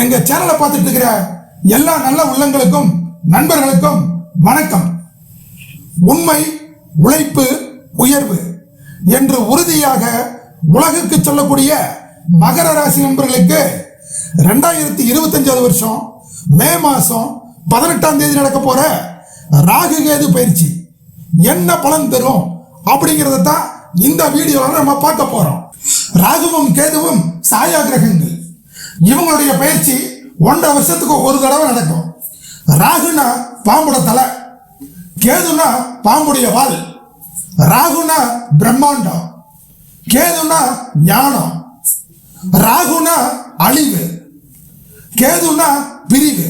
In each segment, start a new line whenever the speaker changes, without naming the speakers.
எங்க சேனலை பார்த்துட்டு இருக்கிற எல்லா நல்ல உள்ளங்களுக்கும் நண்பர்களுக்கும் வணக்கம். உண்மை உழைப்பு உயர்வு என்று உறுதியாக உலகுக்கு சொல்லக்கூடிய மகர ராசி நண்பர்களுக்கு ரெண்டாயிரத்தி இருபத்தஞ்சாவது வருஷம் மே மாசம் பதினெட்டாம் தேதி நடக்க போற ராகு கேது பயிற்சி. என்ன பலன் தரும் அப்படிங்கிறத தான் இந்த வீடியோல நம்ம பார்க்க போறோம். ராகுவும் கேதுவும் சாயா கிரகங்கள் இவங்களுடைய பயிற்சி ஒன்றரை வருஷத்துக்கு ஒரு தடவை நடக்கும். ராகுனா பாம்போட தலை கேதுனா பாம்புடைய வால் ராகுனா பிரம்மாண்டம் கேதுனா ஞானம் ராகுனா அழிவு கேதுனா பிரிவு.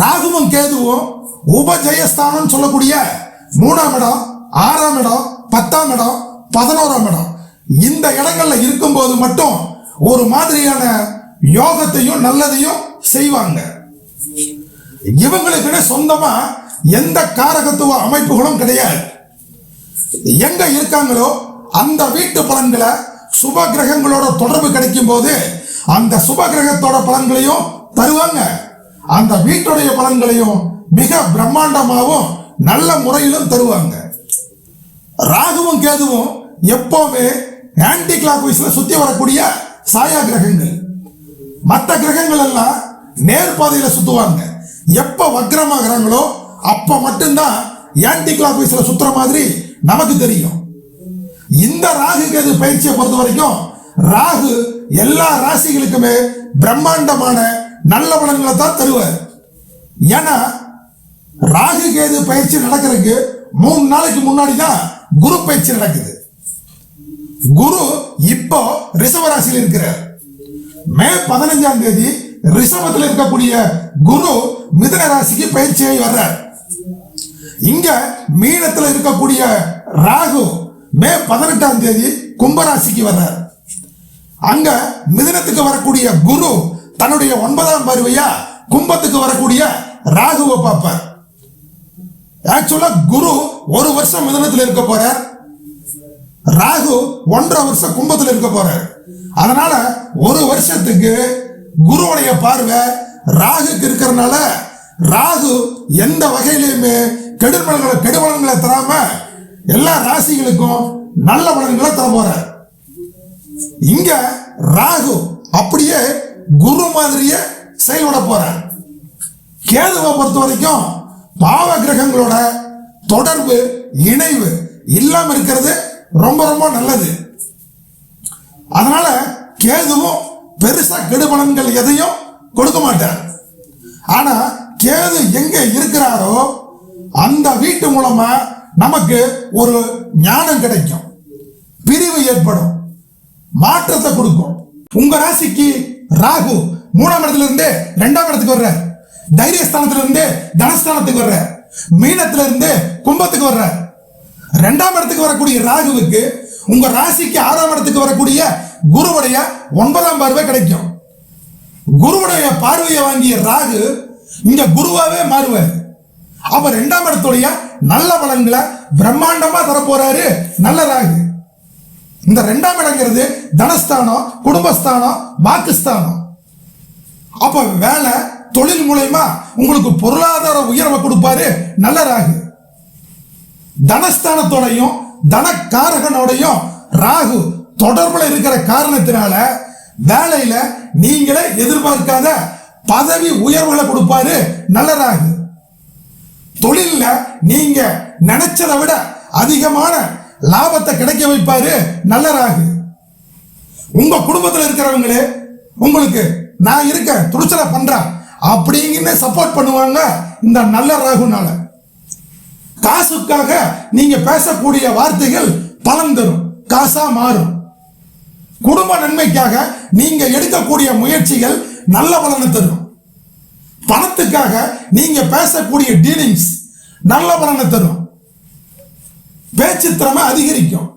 ராகுவும் கேதுவும் உபஜயஸ்தானம் சொல்லக்கூடிய மூணாம் இடம் ஆறாம் இடம் பத்தாம் இடம் பதினோராம் இடம். இந்த இடங்கள்ல இருக்கும்போது மட்டும் ஒரு மாதிரியான யோகத்தையும் நல்லதையும் செய்வாங்க. இவங்களுக்குன்னு சொந்தமா எந்த காரகத்துவ அமைப்புகளும் கிடையாது. எங்க இருக்காங்களோ அந்த வீட்டு பலன்களை சுப கிரகங்களோட தொடர்பு கிடைக்கும் போது அந்த சுப கிரகத்தோட பலன்களையும் தருவாங்க. அந்த வீட்டுடைய பலன்களையும் மிக பிரம்மாண்டமாகவும் நல்ல முறையிலும் தருவாங்க. ராகுவும் கேதுவும் எப்பவுமே ஆன்டி கிளாக் வைஸ்ல சுத்தி வரக்கூடிய சாயா கிரகங்கள். மற்ற கிரகங்கள் எல்லாம் நேர்பாதையில சுத்துவாங்க. எப்ப வக்ரமாகறாங்களோ அப்ப மட்டும்தான் ஆன்டி கிளாக் வைஸ்ல சுத்துற மாதிரி நமக்கு தெரியும். இந்த ராகு கேது பயிற்சியை பொறுத்த வரைக்கும் ராகு எல்லா ராசிகளுக்குமே பிரம்மாண்டமான நல்ல பலன்களை தான் தருவார். ஏன்னா ராகு கேது பயிற்சி நடக்கிறதுக்கு மூணு நாளைக்கு முன்னாடி தான் குரு பயிற்சி நடக்குது. குரு இப்போ ரிஷப ராசியில் இருக்கிறார். மே பதினஞ்சாம் தேதி ரிஷபத்தில் இருக்கக்கூடிய குரு மிதன ராசிக்கு பயிற்சியை வர்றார். இங்க மீனத்தில் இருக்கக்கூடிய ராகு மே பதினெட்டாம் தேதி கும்பராசிக்கு வர்றார். அங்க மிதனத்துக்கு வரக்கூடிய குரு தன்னுடைய ஒன்பதாம் பார்வையா கும்பத்துக்கு வரக்கூடிய ராகுவை பார்ப்பார். ஆக்சுவலா குரு ஒரு வருஷம் மிதனத்தில் இருக்க போறார். ராகு ஒன்றரை வருஷம் கும்பத்தில் இருக்க போறார். அதனால ஒரு வருஷத்துக்கு குருவுடைய பார்வை ராகுக்கு இருக்கிறனால ராகு எந்த வகையிலையுமே கெடுபலன்களை கெடுபலன்களை தராம எல்லா ராசிகளுக்கும் நல்ல பலன்களை தர போறார். இங்க ராகு அப்படியே குரு மாதிரியே செயல்பட போறார். கேதுவை பொறுத்த வரைக்கும் பாவ கிரகங்களோட தொடர்பு இணைவு இல்லாம இருக்கிறது ரொம்ப ரொம்ப நல்லது. அதனால கேதுவும் பெருசா கெடுபலன்கள் எதையும் கொடுக்க மாட்டார். ஆனா கேது எங்க இருக்கிறாரோ அந்த வீட்டு மூலமா நமக்கு ஒரு ஞானம் கிடைக்கும். பிரிவு ஏற்படும். மாற்றத்தை கொடுக்கும். உங்க ராசிக்கு ராகு மூணாம் இடத்துல இருந்து ரெண்டாம் இடத்துக்கு வர்ற தைரியஸ்தானத்துல இருந்து தனஸ்தானத்துக்கு வர்ற மீனத்துல இருந்து கும்பத்துக்கு வர்ற ரெண்டாம் இடத்துக்கு வரக்கூடிய ராகுவுக்கு உங்க ராசிக்கு ஆறாம் இடத்துக்கு வரக்கூடிய குருவுடைய ஒன்பதாம் பார்வை கிடைக்கும். குருவுடைய பார்வையை வாங்கிய ராகு இங்க குருவாவே மாறுவார். அப்ப ரெண்டாம் இடத்துடைய நல்ல பலன்களை பிரம்மாண்டமா தரப்போறாரு நல்ல ராகு. இந்த ரெண்டாம் இடங்கிறது தனஸ்தானம் குடும்பஸ்தானம் வாக்குஸ்தானம். அப்ப வேலை தொழில் மூலயமா உங்களுக்கு பொருளாதார உயர்வை கொடுப்பாரு நல்ல ராகு. தனஸ்தானத்தோடையும் தனக்காரகனோடையும் ராகு தொடர்புல இருக்கிற காரணத்தினால வேலையில நீங்களே எதிர்பார்க்காத பதவி உயர்வுகளை கொடுப்பாரு நல்ல ராகு. தொழில நீங்க நினைச்சதை விட அதிகமான லாபத்தை கிடைக்க வைப்பாரு நல்ல ராகு. உங்க குடும்பத்தில் இருக்கிறவங்களே உங்களுக்கு நான் இருக்க துணிச்சலை பண்றேன் அப்படிங்கன்னு சப்போர்ட் பண்ணுவாங்க இந்த நல்ல ராகுனால. காசுக்காக நீங்க பேசக்கூடிய வார்த்தைகள் பலன் தரும் காசா மாறும். குடும்ப நன்மைக்காக நீங்க எடுக்கக்கூடிய முயற்சிகள் நல்ல பலனை தரும். பணத்துக்காக நீங்க பேசக்கூடிய டீலிங்ஸ் நல்ல பலனை தரும். பேச்சு திறமை அதிகரிக்கும்.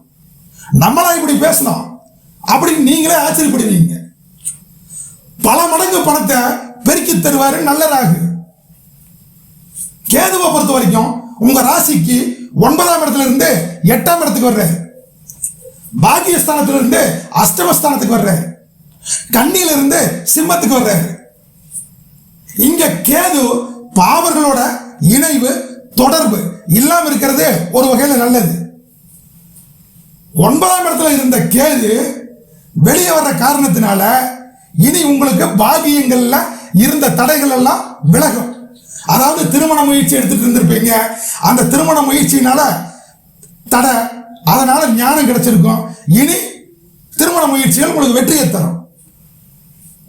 நம்மளா இப்படி பேசணும் அப்படின்னு நீங்களே ஆச்சரியப்படுவீங்க. பல மடங்கு பணத்தை பெருக்கி தருவாரு நல்ல ராகு கேதுவை பொறுத்த வரைக்கும் உங்க ராசிக்கு ஒன்பதாம் இடத்துல இருந்து எட்டாம் இடத்துக்கு வர்றாரு பாக்கியஸ்தானத்துல இருந்து அஷ்டமஸ்தானத்துக்கு வர்றாரு கண்ணியில இருந்து சிம்மத்துக்கு வர்றாரு இங்க கேது பாவர்களோட இணைவு தொடர்பு இல்லாம இருக்கிறது ஒரு வகையில நல்லது. ஒன்பதாம் இடத்துல இருந்த கேது வெளியே வர்ற காரணத்தினால இனி உங்களுக்கு பாகியங்கள்ல இருந்த தடைகள் எல்லாம் விலகும். அதாவது திருமண முயற்சி எடுத்துட்டு இருந்திருப்பீங்க. அந்த திருமண முயற்சியினால தடை. அதனால ஞானம் கிடைச்சிருக்கும். இனி திருமண முயற்சிகள் உங்களுக்கு வெற்றியை தரும்.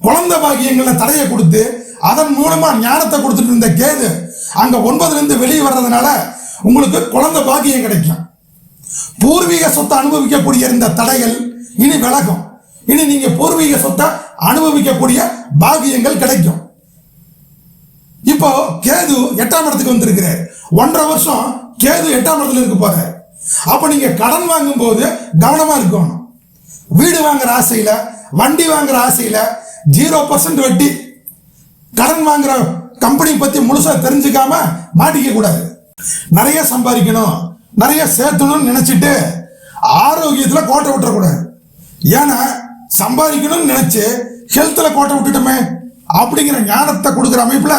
குழந்தை பாக்கியங்கள்ல தடையை கொடுத்து அதன் மூலமா ஞானத்தை கொடுத்துட்டு இருந்த கேது அங்க ஒன்பதுல இருந்து வெளியே வர்றதுனால உங்களுக்கு குழந்தை பாக்கியம் கிடைக்கும். பூர்வீக சொத்தை அனுபவிக்கக்கூடிய இந்த தடைகள் இனி விலகும். இனி நீங்க பூர்வீக சொத்தை அனுபவிக்கக்கூடிய பாகியங்கள் கிடைக்கும். இப்போ கேது எட்டாம் இடத்துக்கு வந்திருக்கிறார். ஒன்றரை வருஷம் கேது எட்டாம் இடத்துல இருக்க போறார். அப்ப நீங்க கடன் வாங்கும் போது கவனமா இருக்கணும். வீடு வாங்குற ஆசையில வண்டி வாங்குற ஆசையில ஜீரோ பர்சன்ட் வட்டி. கடன் வாங்குற கம்பெனி பத்தி முழுசா தெரிஞ்சுக்காம மாட்டிக்க கூடாது. நிறைய சம்பாதிக்கணும் நிறைய சேர்த்தணும்னு நினைச்சிட்டு ஆரோக்கியத்துல கோட்டை விட்டுறக்கூடாது ஏன்னா சம்பாதிக்கணும்னு நினைச்சு ஹெல்த்ல கோட்டை விட்டுட்டோமே அப்படிங்கிற ஞானத்தை கொடுக்குற அமைப்புல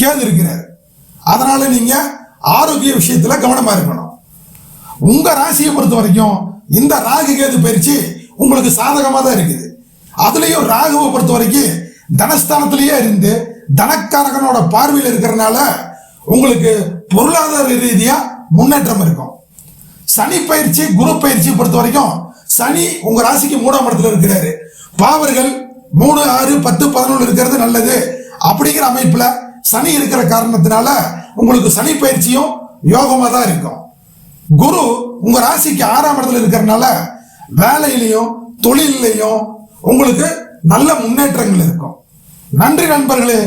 கேது இருக்கிறார் அதனால நீங்க ஆரோக்கிய விஷயத்துல கவனமா இருக்கணும். உங்க ராசியை பொறுத்த வரைக்கும் இந்த ராகு கேது பயிற்சி உங்களுக்கு சாதகமா தான் இருக்குது. அதுலயும் ராகுவை பொறுத்த வரைக்கும் தனஸ்தானத்திலேயே இருந்து தனக்காரகனோட பார்வையில் இருக்கிறனால உங்களுக்கு பொருளாதார ரீதியா முன்னேற்றம் இருக்கும். சனி பயிற்சி குரு பயிற்சி பொறுத்த வரைக்கும் சனி உங்க ராசிக்கு மூணாம் இடத்துல இருக்கிறாரு. பாவர்கள் மூணு ஆறு பத்து பதினொன்று இருக்கிறது நல்லது. அப்படிங்கிற அமைப்புல சனி இருக்கிற காரணத்தினால உங்களுக்கு சனி பயிற்சியும் யோகமாக தான் இருக்கும். குரு உங்க ராசிக்கு ஆறாம் இடத்துல இருக்கிறனால வேலையிலையும் தொழிலையும் உங்களுக்கு நல்ல முன்னேற்றங்கள் இருக்கும். நன்றி நண்பர்களே.